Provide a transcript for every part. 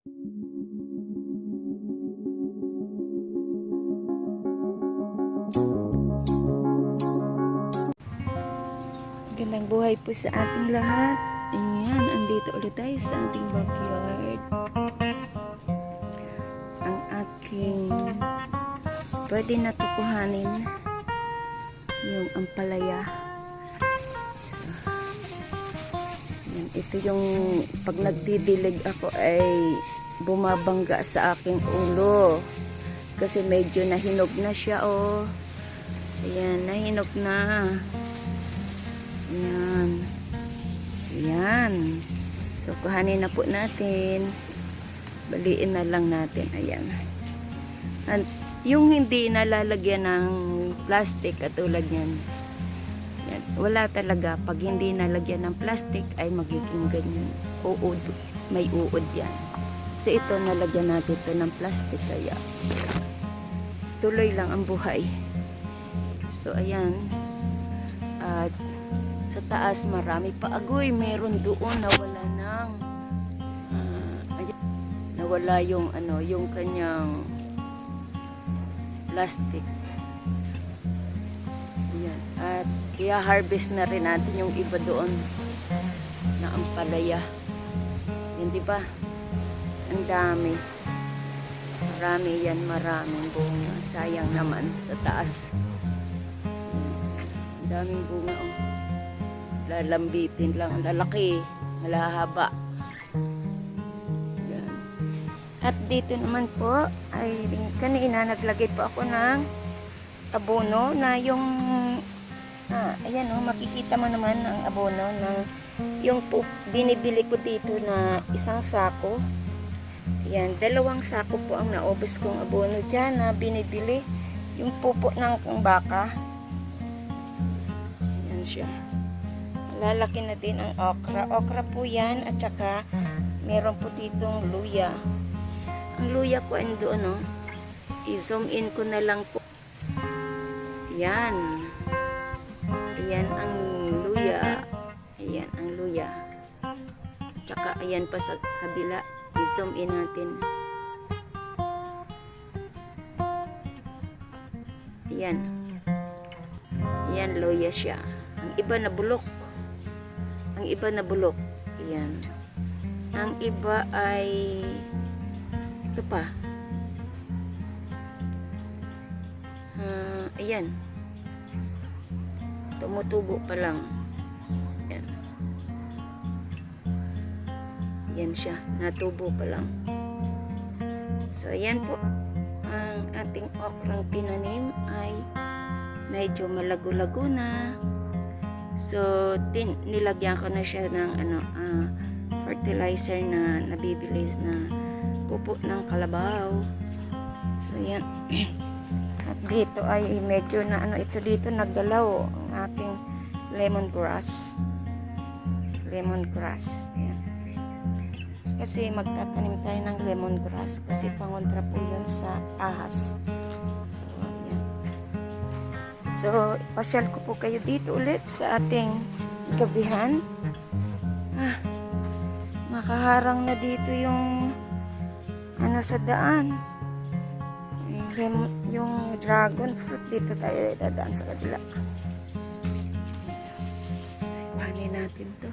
Gandang buhay po sa ating lahat. Ayan, andito ulit tayo sa ating backyard. Ang aking pwede na tukuhanin yung ampalaya. Ito yung pag nagdidilig ako ay bumabangga sa aking ulo. Kasi medyo nahinog na siya, oh. Ayan, nahinog na. Ayan. Ayan. So, kuhanin na po natin. Baliin na lang natin. Ayan. At yung hindi nalalagyan ng plastic at tulad yan, wala talaga. Pag hindi nalagyan ng plastic ay magiging ganyan. Uod. May uod yan. So, ito nalagyan natin ito ng plastic. Kaya, tuloy lang ang buhay. So, ayan. At sa taas marami pa agoy. Meron doon nawala ng ah, ayan, nawala yung ano, yung kanyang plastic. Ayan. At i-harvest na rin natin yung iba doon na ampalaya. Yan, di ba? Ang dami. Marami yan, maraming bunga. Sayang naman sa taas. Ang daming bunga. Oh. Lalambitin lang. Ang lalaki. Malahaba. Yan. At dito naman po ay kanina naglagay po ako ng abono na yung ah, ayan oh, makikita mo naman ang abono na yung po, binibili ko dito na isang sako yan, dalawang sako po ang naubos kong abono dyan na binibili. Yung pupo ng ng baka. Yan siya. Lalaki na din ang okra. Okra po yan at saka meron po ditong luya. Ang luya ko ay doon, no? I-zoom in ko na lang po. Yan. Ayan ang luya. Ayan ang luya. Tsaka ayan pa sa kabila. I-zoom in natin. Ayan. Ayan, loya siya. Ang iba na bulok. Ang iba na bulok. Ayan. Ang iba ay ito pa. Ah, ayan. Tumutubo pa lang. Ayan. Yan siya, natubo pa lang. So, ayan po. Ang ating okrang tinanim ay medyo malago-lago na. So, tin nilagyan ko na siya ng ano, ah, fertilizer na nabibili na pupo ng kalabaw. So, yan. At dito ay medyo na ano ito dito naggalaw ang ating lemongrass. Lemongrass. Ayan kasi magtatanim tayo ng lemongrass kasi pangontra po yun sa ahas. So, yan. So, pasyal ko po kayo dito ulit sa ating gabihan. Ah, nakaharang na dito yung ano sa daan. Yung, yung dragon fruit dito tayo dadaan sa kabila. Natin to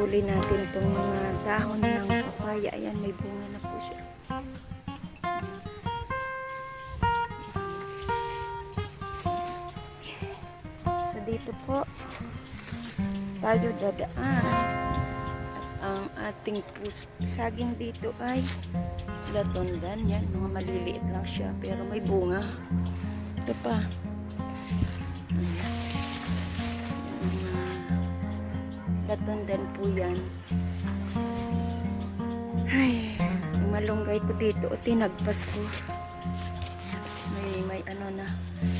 tuloy natin itong mga dahon ng papaya. Ayan, may bunga na po siya. So, dito po, tayo dadaan. At ang ating pus saging dito ay latondan. Yan, mga maliliit lang siya. Pero may bunga. Ito pa. Latundan po yan. Ay, malunggay ko dito, o tinagpas ko. May, may ano na.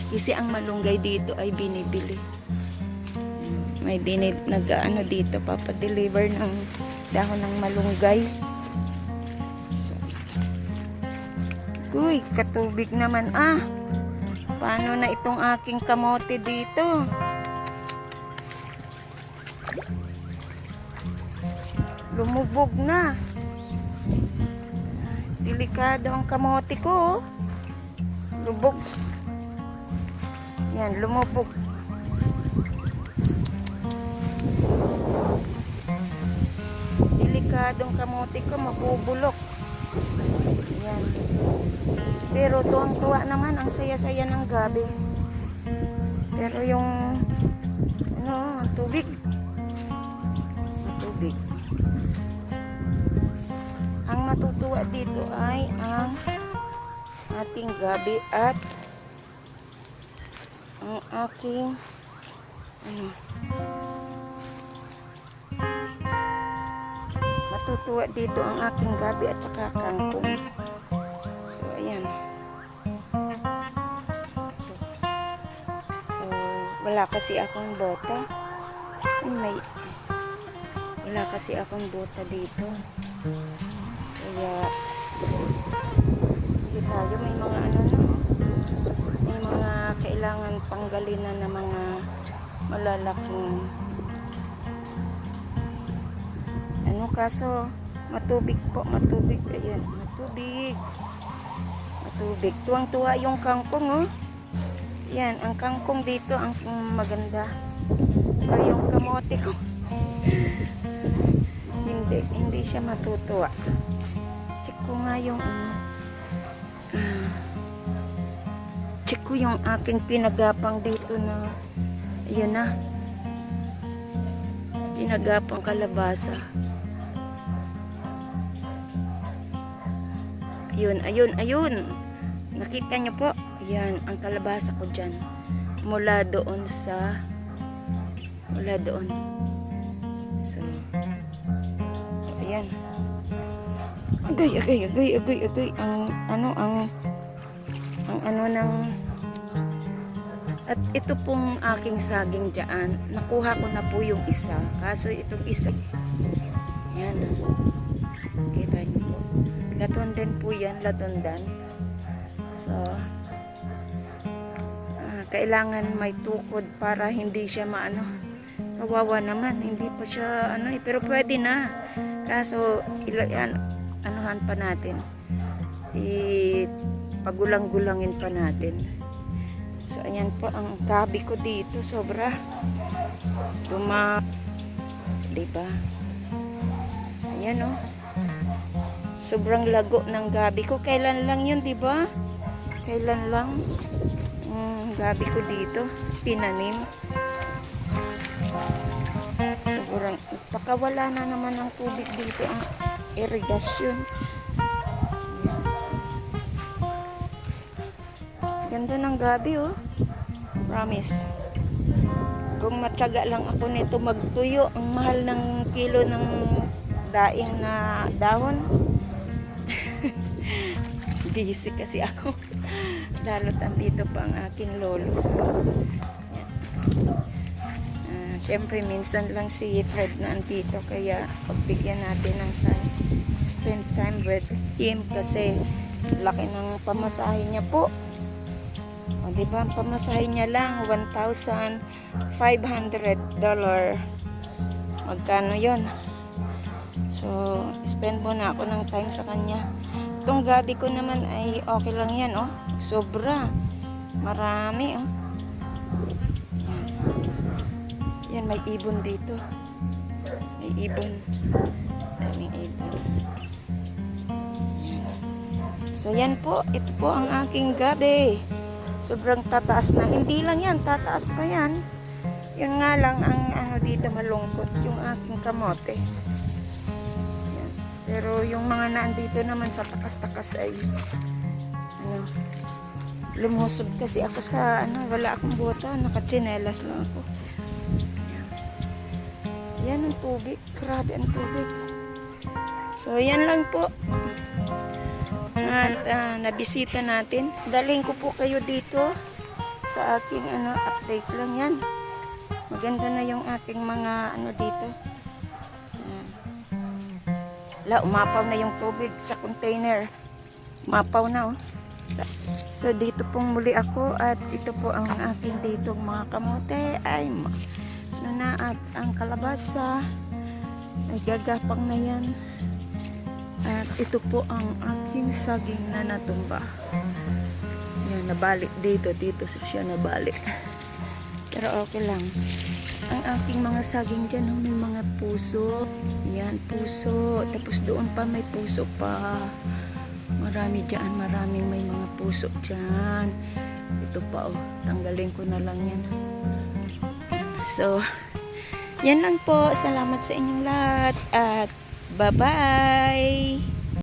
Kasi ang malunggay dito ay binibili. May dinid, nag ano dito, papadeliver ng dahon ng malunggay. So, Uy, katubig naman ah. Paano na itong aking kamote dito? Lumubog na. Delikado ang kamote ko. oh. Lubog. Yan, lumubog. Delikadong kamote ko, mabubulok. Yan. Pero tuwang-tuwa naman, ang saya-saya ng gabi. Pero yung, ano, ang tubig. Ang matutuwa dito ay ang ating gabi at ang aking ano matutuwa dito ang aking gabi at saka kangkong. So ayan. So wala kasi akong bota. Ay may wala kasi akong bota dito kaya hindi tayo. May mga ano no? May mga kailangan panggalinan na mga malalaking ano kaso matubig po matubig. Ayan matubig. Matubig. Tuwang tuwa yung kangkong oh. Yan ang kangkong dito ang maganda. Pero yung kamote ko hindi hindi siya matutuwa ko nga yung ano ah, check ko yung aking pinagapang dito na ayun na pinagapang kalabasa. Ayun ayun ayun. Nakita niyo po? Yan ang kalabasa ko dyan. Mula doon sa mula doon. So ayan agay agay agay agay agay. Ang ano ang ang ano ng at ito pong aking saging dyan nakuha ko na po yung isa. Kaso itong isa yan. Kita niyo po. Latondan po yan latondan so ah, kailangan may tukod para hindi siya maano kawawa naman. Hindi pa siya ano eh, pero pwede na. Kaso ila, yan, anuhan pa natin. I pagulang-gulangin pa natin. So ayan po ang gabi ko dito. Sobra. Duma diba? Ayan oh. Sobrang lago ng gabi ko. Kailan lang yun diba? Kailan lang? Mm, gabi ko dito. Tinanim. Sobrang pakawala na naman ng tubig dito ang irigasyon Ganda ng gabi oh. Promise. Kung matyaga lang ako nito magtuyo, ang mahal ng kilo ng daing na dahon. Busy kasi ako. Lalo't andito pa ang aking lolo. So, yan. Siyempre, minsan lang si Fred na andito. Kaya, pagbigyan natin ng time. Spend time with him kasi laki ng pamasahe niya po. O, di ba? Ang pamasahe niya lang, $1,500 dollar. Magkano yon? So, spend muna ako ng time sa kanya. Itong gabi ko naman ay okay lang yan, oh. Sobra. Marami, oh. May ibon dito. May ibon. Daming ibon. So, yan po. Ito po ang aking gabi sobrang tataas na. Hindi lang yan, tataas pa yan. Yun nga lang ang ano dito malungkot, yung aking kamote. Yan. Pero yung mga nandito naman sa takas-takas ay ano, lumusob kasi ako sa ano, wala akong bota, nakachinelas lang ako. Yan. Yan ang tubig, grabe ang tubig. So yan lang po. At ah, nabisita natin. Dalhin ko po kayo dito sa aking ano update lang yan. Maganda na yung aking mga ano dito. Ayan. La, umapaw na yung tubig sa container. Umapaw na oh. So dito pong muli ako at ito po ang aking ditong mga kamote ay ano na at ang kalabasa ay gagapang na yan. At ito po ang aking saging na natumba. Yan, nabalik dito. Dito siya nabalik. Pero okay lang. Ang aking mga saging dyan, oh, may mga puso. Yan, puso. Tapos doon pa may puso pa. Marami dyan, maraming may mga puso dyan. Ito pa, oh. Tanggalin ko na lang yan. So, yan lang po. Salamat sa inyong lahat. At bye-bye!